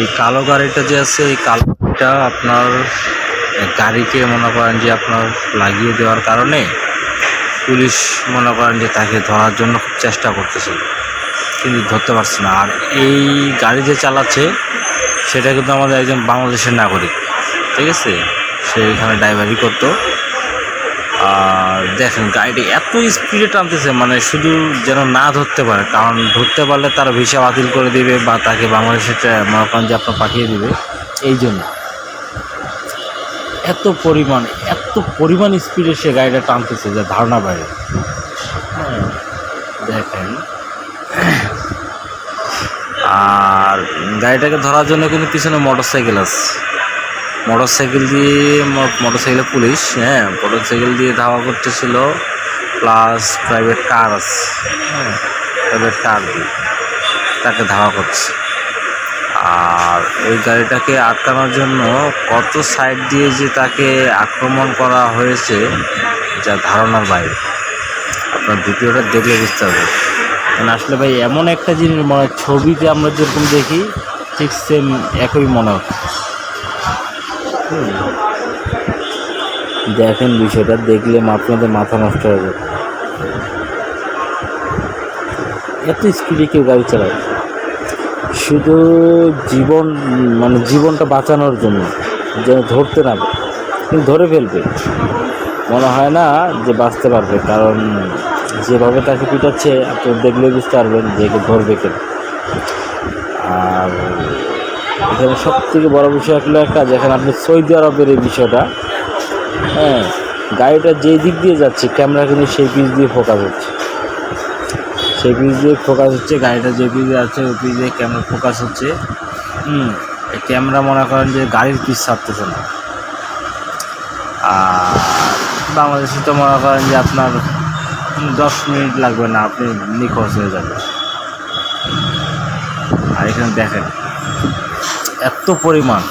এই কালো গাড়িটা যে আছে, এই কালো গাড়িটা আপনার গাড়িকে মনে করেন যে আপনার লাগিয়ে দেওয়ার কারণে পুলিশ মনে করেন যে তাকে ধরার জন্য খুব চেষ্টা করতেছিল কিন্তু ধরতে পারছে না। আর এই গাড়ি যে চালাচ্ছে, সেটা কিন্তু আমাদের একজন বাংলাদেশের নাগরিক, ঠিক আছে? সে এখানে ড্রাইভারি করতো। আর দেখেন গাড়িটি এত স্পিডে টানতেছে মানে শুধু যেন না ধরতে পারে, কারণ ধরতে পারলে তার ভিসা বাতিল করে দিবে বা তাকে বাংলাদেশে মনে করেন যে আপনার পাঠিয়ে দিবে। এই জন্য এত পরিমাণ এত পরিমাণ স্পিডে সে গাড়িটা টানতেছে যে ধারণা বাইরে। দেখেন। আর গাড়িটাকে ধরার জন্য কিন্তু পিছনে মোটর সাইকেল আছে। মোটর সাইকেল দিয়ে মোটর সাইকেলে পুলিশ হ্যাঁ মোটর সাইকেল দিয়ে ধাওয়া করতেছিল প্লাস প্রাইভেট কার আছে হ্যাঁ প্রাইভেট কার তাকে ধাওয়া করছে। আর ওই গাড়িটাকে আটকানোর জন্য কত সাইড দিয়ে যে তাকে আক্রমণ করা হয়েছে, যা ধারণার বাইরে। আপনার ভিডিওটা দেখলে বুঝতে হবে মানে আসলে ভাই, এমন একটা জিনিস মানে ছবিতে আমরা যেরকম দেখি, ঠিক সেম একই মনে হচ্ছে। দেখেন বিষয়টা, দেখলে আপনাদের মাথা নষ্ট হয়ে যাবে এত স্পিডে কেউ গাড়ি চালায়। শুধু জীবন মানে জীবনটা বাঁচানোর জন্য, যেন ধরতে না কিন্তু ধরে ফেলবে। মনে হয় না যে বাঁচতে পারবে, কারণ যেভাবে তাকে পিটাচ্ছে, আপনি দেখলে বুঝতে পারবেন যে ধরবে কেন। আর এখানে সব থেকে বড় বিষয় হলো একটা, যেখানে আপনি সৌদি আরবের এই বিষয়টা হ্যাঁ গাড়িটা যেই দিক দিয়ে যাচ্ছে, ক্যামেরা কিন্তু সেই পিচ দিয়ে ফোকাস হচ্ছে। সেই পিচ দিয়ে ফোকাস হচ্ছে, গাড়িটা যে পিচ দিয়ে আছে ওই পিস দিয়ে ক্যামেরা ফোকাস হচ্ছে। হুম ক্যামেরা মনে করেন যে গাড়ির পিস ছাড়তেছে না। আর বাংলাদেশে তো মনে করেন যে আপনার দশ মিনিট লাগবে না, আপনি নিখোঁজ হয়ে যাবে আর এখানে দেখেন এত পরিমাণ।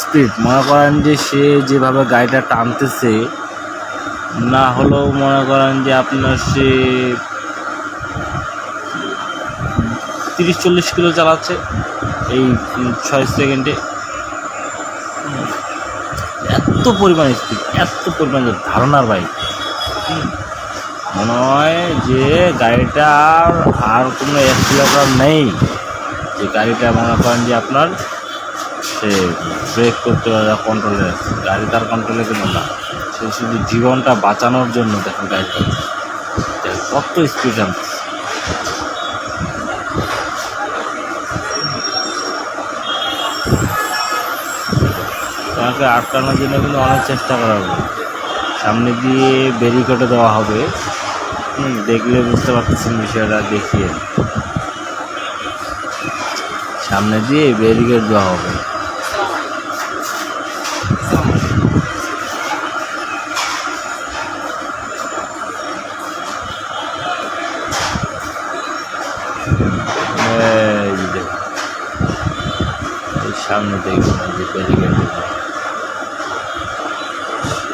স্পিড মনে করেন যে সে যেভাবে গাড়িটা টানতেছে না হলেও মনে করেন যে আপনার সে তিরিশ চল্লিশ কিলো চালাচ্ছে এই ছয় সেকেন্ডে। এত পরিমাণ স্পিড এত পরিমাণ ধারণার বাইক মনে হয় যে গাড়িটার আর কোনো এক অ্যাক্সিলেটার নেই। যে গাড়িটা মনে করেন যে আপনার, সে ব্রেক করতে পারে কন্ট্রোলে গাড়ি তার কন্ট্রোলে কিন্তু না। সে শুধু জীবনটা বাঁচানোর জন্য দেখেন গাড়িটা কত স্পিড আনছে। তাকে আটকানোর জন্য কিন্তু অনেক চেষ্টা করা হবে। সামনে দিয়ে ব্যারিকেডে দেওয়া হবে। দেখলে বুঝতে পারতেছেন বিষয়টা, দেখিয়ে। সামনে দিয়ে ব্যারিকেড দেওয়া হবে। সামনে এই যে ব্যারিকেড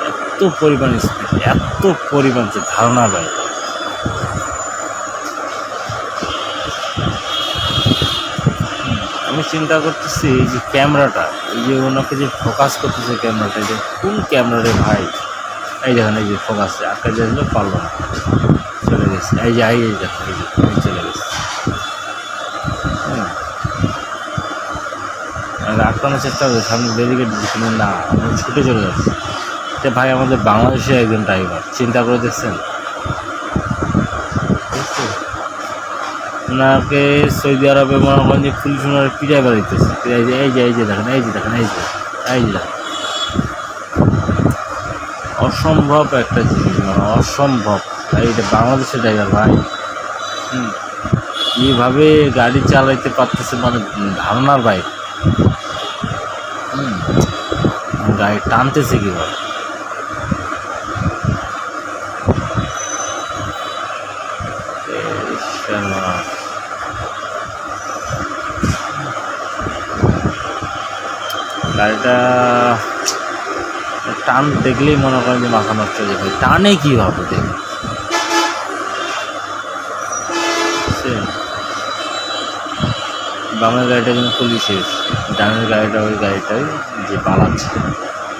এত পরিমাণ স্পিড এত পরিমাণ যে ধারণা বাইরে চিন্তা করতেছি এই যে ক্যামেরাটা, এই যে ওনাকে যে ফোকাস করতেছে ক্যামেরাটা যে কোন ক্যামেরা রে ভাই? এই দেখেন, এই যে ফোকাস আটকা যাইছিল পারল না। চলে গেছে। এই যে, এই দেখেন এই যে চলে গেছে। আটকানোর চেষ্টা করছে সামনে ব্যারিকেড দিচ্ছিল না ছুটে চলে যাচ্ছে। ভাই, আমাদের বাংলাদেশের একজন ড্রাইভার চিন্তা করে দেখছেন? ওনাকে সৌদি আরবে মনে করেন যে পুলিশ ওনার পিটাই বাড়িতেছে এই যে এই যে এই যে দেখেন, এই যে দেখেন, এই যে এই যে। অসম্ভব একটা জিনিস মানে অসম্ভব। এইটা বাংলাদেশের ড্রাইভার ভাই। কীভাবে গাড়ি চালাইতে পারতেছে মানে ধারণার বাইক গাড়ি টানতেছে কীভাবে? গাড়িটা টান দেখলেই মনে করেন যে মাথা নষ্ট হয়ে যাবে। টানে কীভাবে দেখ? বামের গাড়িটা কিন্তু পুলিশের ডানের গাড়িটা ওই গাড়িটাই যে পালাচ্ছে।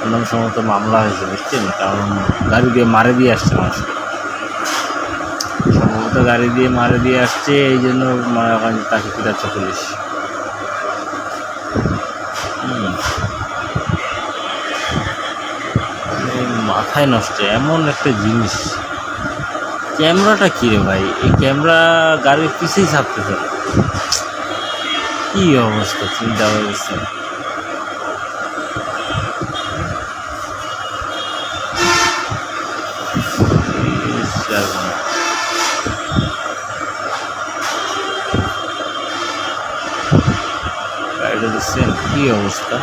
অন্যান্য সমস্ত মামলা হয়েছে, বুঝছেন? কারণ গাড়ি দিয়ে মারে দিয়ে আসছে মানুষ। সম্ভবত গাড়ি দিয়ে মারে দিয়ে আসছে, এই জন্য মনে তাকে পিটাচ্ছে পুলিশ। মাথায় নষ্ট, এমন একটা জিনিস। ক্যামেরাটা কী রে ভাই? এই ক্যামেরা গাড়ির পিছেই ছাপতেছে না। কি অবস্থা, চিন্তা করেছে গাড়িটা কি অবস্থা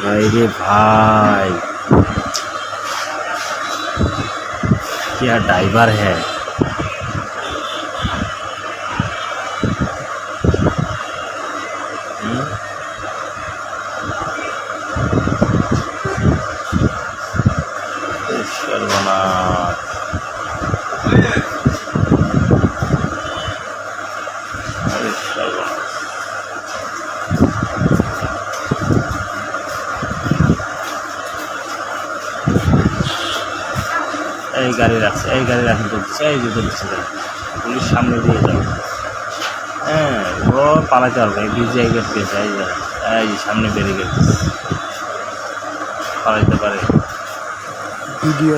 ভাই রে भाई क्या ड्राइवर है গাড়ি রাখছে এই গাড়ি রাখেন চলছে এই যে চলছে পুলিশ সামনে দিয়ে যাবে। হ্যাঁ ও পালাতে পারবে, এই বিশ গেট পেয়েছে এই এই সামনে বেরিয়ে গেছে। পালাইতে পারে। ভিডিও